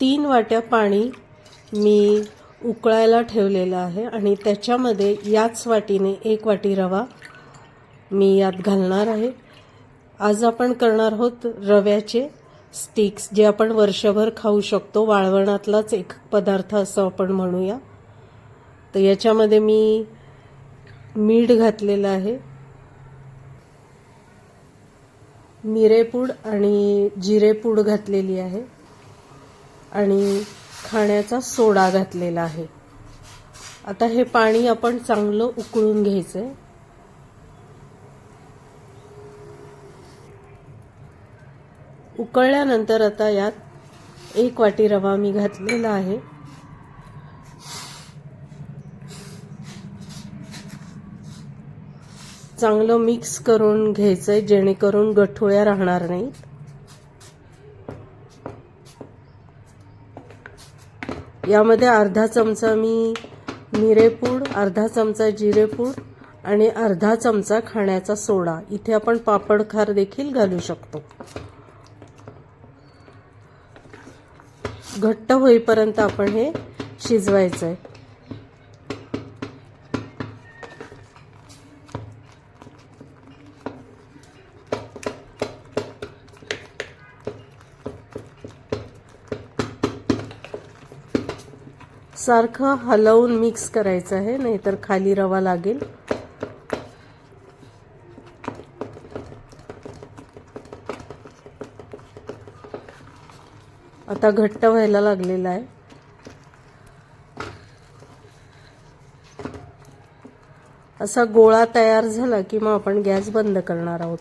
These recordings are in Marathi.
तीन वाट्या पाणी मी उकळायला ठेवलेलं आहे आणि त्याच्यामध्ये याच वाटीने एक वाटी रवा मी यात घालणार आहे. आज आपण करणार आहोत रव्याचे स्टिक्स जे आपण वर्षभर खाऊ शकतो. वाळवणातलाच एक पदार्थ असं आपण म्हणूया. तर याच्यामध्ये मी मीठ घातलेलं आहे. मिरेपूड आणि जिरेपूड घातलेली आहे. आणि खाण्याचा सोडा घातलेला आहे. आता हे पाणी आपण चांगलं उकळून घ्यायचं आहे उकळल्यानंतर आता यात एक वाटी रवा मी घातलेला आहे. चांगलं मिक्स करून घ्यायचंय जेणेकरून गठोळ्या राहणार नाहीत. यामध्ये अर्धा चमचा मी मिरेपूड अर्धा चमचा जिरेपूड आणि अर्धा चमचा खाण्याचा सोडा. इथे आपण पापड खार देखील घालू शकतो. घट्ट होईपर्यंत आपण हे शिजवायचं आहे सारखं हलवून मिक्स करायचं आहे नाहीतर खाली रवा लागेल. आता घट्ट व्हायला लागलेला आहे. असा गोळा तयार झाला की मग आपण गॅस बंद करणार आहोत.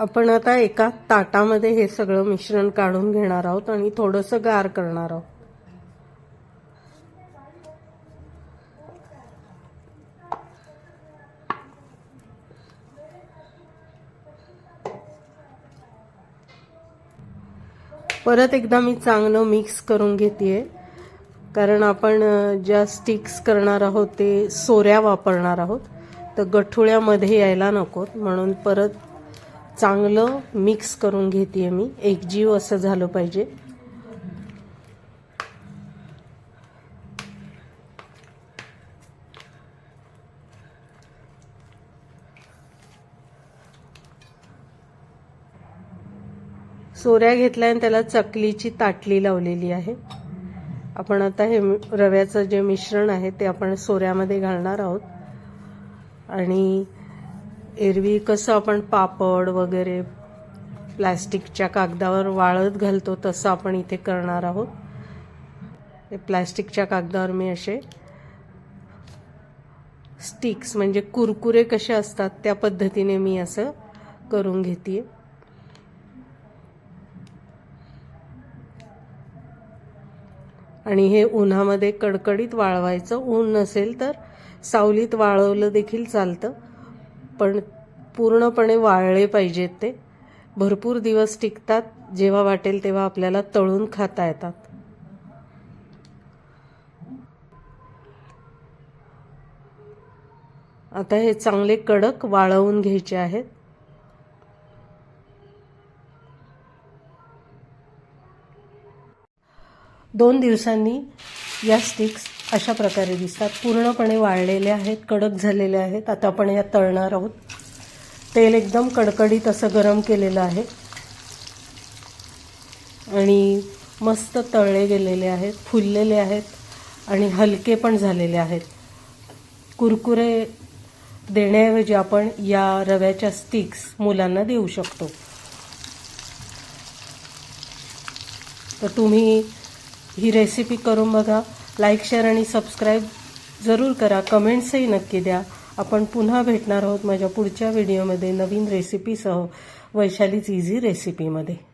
आपण आता एका ताटामध्ये हे सगळं मिश्रण काढून घेणार आहोत आणि थोडंसं गार करणार आहोत. परत एकदा मी चांगलं मिक्स करून घेते कारण आपण ज्या स्टिक्स करणार आहोत ते सोऱ्या वापरणार आहोत. तर गठुळ्यामध्ये यायला नकोत म्हणून परत चांगलं मिक्स करून घेते मी. एकजीव असं झालं पाहिजे. सोऱ्या घेतल्या आणि त्याला चकलीची ताटली लावलेली आहे. आपण आता हे रव्याचं जे मिश्रण आहे ते आपण सोऱ्यामध्ये घालणार आहोत. आणि एरवी कसं आपण पापड वगैरे प्लॅस्टिकच्या कागदावर वाळत घालतो तसं आपण इथे करणार आहोत. ते प्लॅस्टिकच्या कागदावर मी असे स्टिक्स म्हणजे कुरकुरे कसे असतात त्या पद्धतीने मी असं करून घेते आणि हे उन्हामध्ये कडकडीत वाळवायचं ऊन नसेल तर सावलीत वाळवलं देखील चालतं. पण पूर्णपणे वाळले पाहिजेत ते. भरपूर दिवस टिकतात जेव्हा वाटेल तेव्हा आपल्याला तळून खाता येतात. आता हे चांगले कडक वाळवून घ्यायचे आहेत. दोन दिवसांनी या स्टिक्स अशा प्रकारे दिसतात. पूर्णपणे वाळलेले आहेत कडक झालेले आहेत. आता आपण या तळणार आहोत. तेल एकदम कडकडीत असं गरम केलेलं आहे. आणि मस्त तळले गेलेले आहेत फुललेले आहेत आणि हलके पण झालेले आहेत. कुरकुरे देण्याऐवजी आपण या रव्याच्या स्टिक्स मुलांना देऊ शकतो. तर तुम्ही ही रेसिपी करून बघा. लाईक शेअर आणि सबस्क्राईब जरूर करा. कमेंट्सही नक्की द्या. आपण पुन्हा भेटणार आहोत माझ्या पुढच्या व्हिडिओमध्ये नवीन रेसिपीसह वैशालीच इझी रेसिपीमध्ये